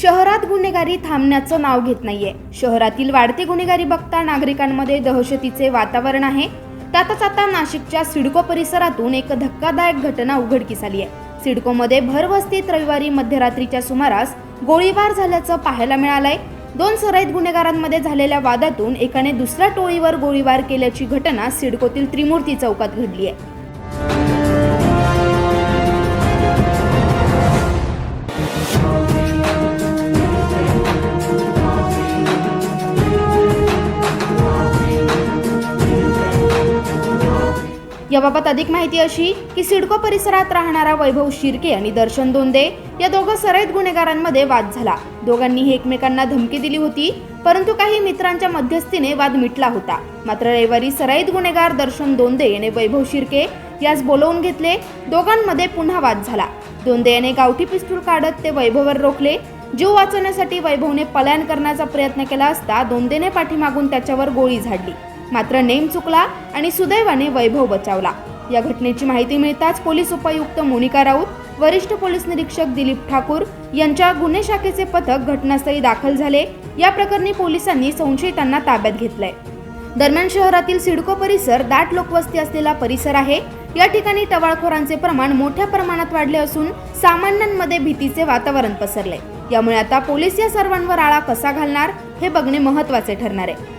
शहरात गुन्हेगारी थांबण्याचं नाव घेत नाहीये. शहरातील वाढती गुन्हेगारी बघता नागरिकांमध्ये दहशतीचे वातावरण आहे. त्यातच आता नाशिकच्या सिडको परिसरातून एक धक्कादायक घटना उघडकीस आली आहे सिडकोमध्ये भरवस्तीत रविवारी मध्यरात्रीच्या सुमारास गोळीबार झाल्याचं पाहायला मिळालंय. दोन सराईत गुन्हेगारांमध्ये झालेल्या वादातून एकाने दुसऱ्या टोळीवर गोळीबार केल्याची घटना सिडकोतील त्रिमूर्ती चौकात घडली आहे याबाबत अधिक माहिती अशी की सिडको परिसरात राहणारा वैभव शिर्के आणि दर्शन दोंदे या दोघं सराईत गुन्हेगारांमध्ये वाद झाला. दोघांनीही एकमेकांना धमकी दिली होती परंतु काही मित्रांच्या मध्यस्थीने वाद मिटला होता. मात्र रविवारी सराईत गुन्हेगार दर्शन दोंदे याने वैभव शिर्के यास बोलवून घेतले. दोघांमध्ये पुन्हा वाद झाला. दोंदे याने गावठी पिस्तूल काढत ते वैभववर रोखले. जीव वाचवण्यासाठी वैभवने पलायन करण्याचा प्रयत्न केला असता दोंदेने पाठीमागून त्याच्यावर गोळी झाडली. मात्र नेम चुकला आणि सुदैवाने वैभव बचावला. या घटनेची माहिती मिळताच पोलीस उपायुक्त मोनिका राऊत वरिष्ठ पोलीस निरीक्षक दिलीप ठाकूर यांच्या गुन्हे शाखेचे पथक घटनास्थळी दाखल झाले. या प्रकरणी पोलिसांनी संशयितांना ताब्यात घेतलंय. दरम्यान शहरातील सिडको परिसर दाट लोकवस्ती असलेला परिसर आहे. या ठिकाणी टवाळखोरांचे प्रमाण मोठ्या प्रमाणात वाढले असून सामान्यांमध्ये भीतीचे वातावरण पसरले यामुळे आता पोलीस या सर्वांवर आळा कसा घालणार हे बघणे महत्त्वाचे ठरणार आहे.